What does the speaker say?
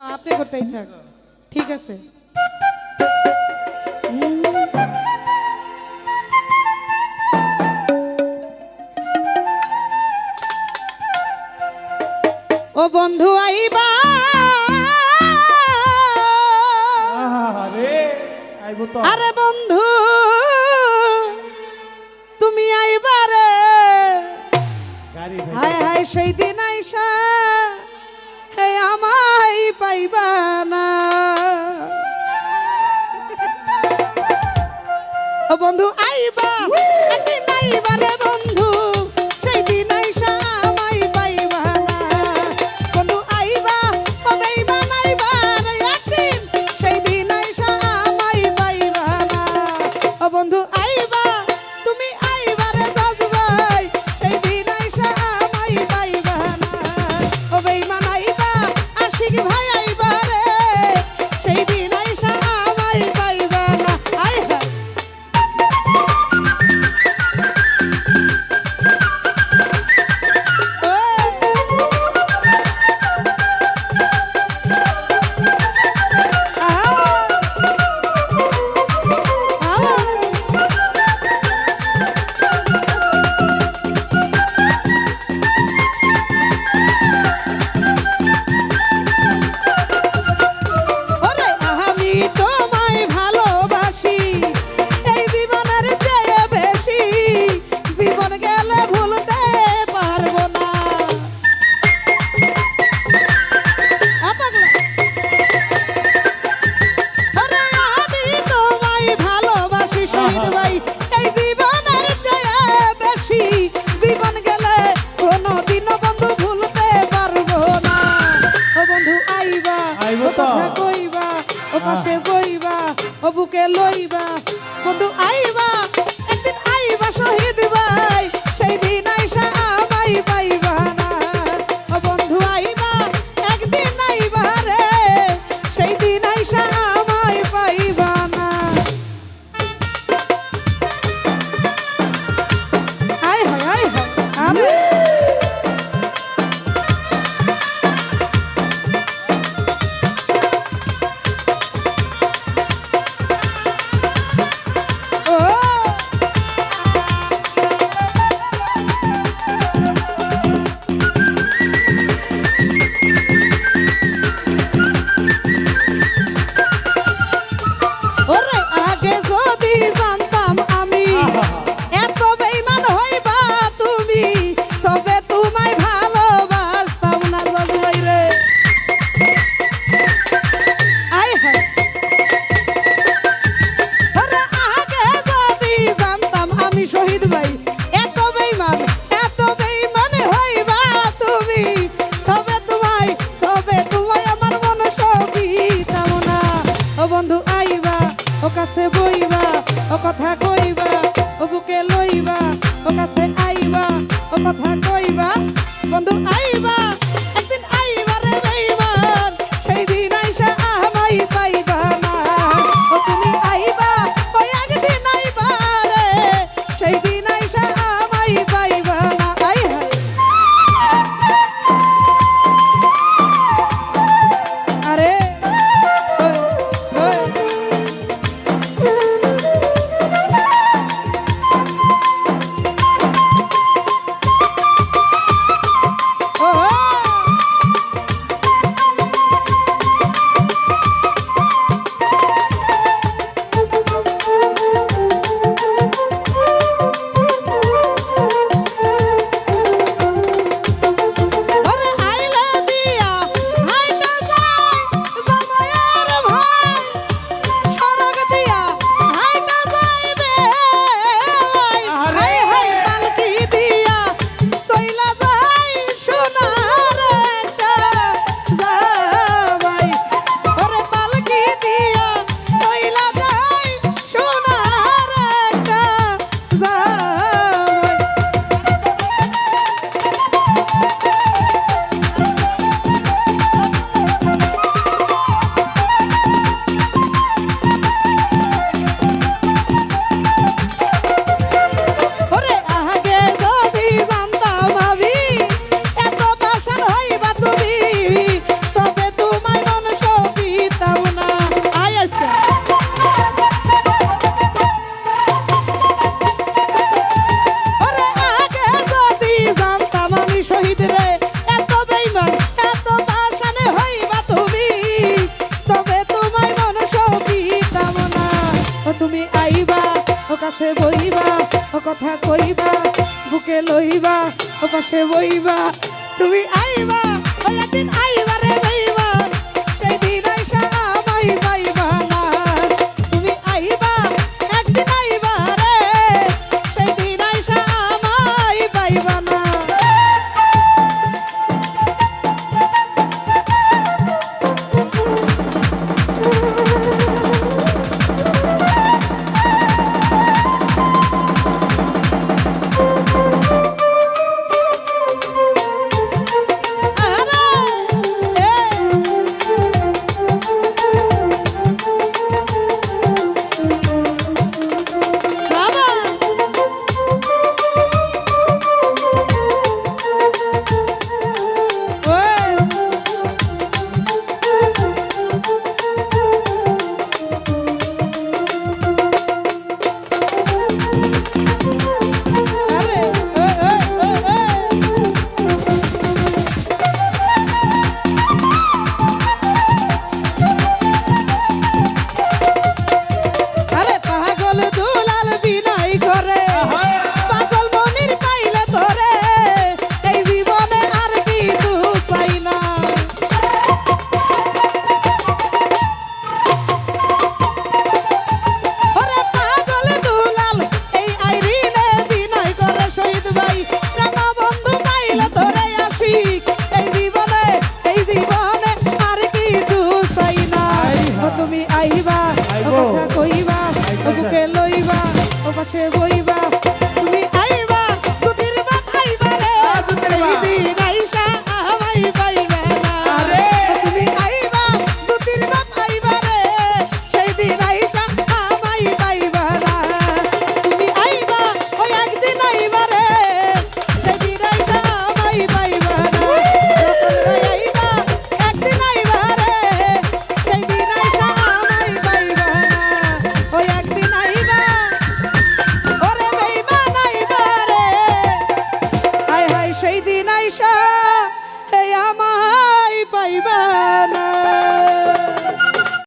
আপনি করতেই থাক। ঠিক আছে। ও বন্ধু আইবা। আরে আইবো বন্ধু তুমি আইবারে গাড়ি হায় হায় সেই দিন পাইবা বন্ধু, আইবা। বন্ধু না। বন্ধু, আইবা আইবা, তুমি আইবা রে জজবাই সেই দিন আইসা না। ও বেইমান আইবা আশিক ভাই পাশে বইবা ও বুকে লইবা বন্ধু আইবা। কাছে বইবা, ও কথা কইবা, ও বুকে লইবা, ও কাছে আইবা, ও কথা কইবা। বন্ধু, আইবা। লইবা ও কথা কইবা বুকে লইবা ও পাশে বইবা। তুমি আইবা ও একদিন আই se voy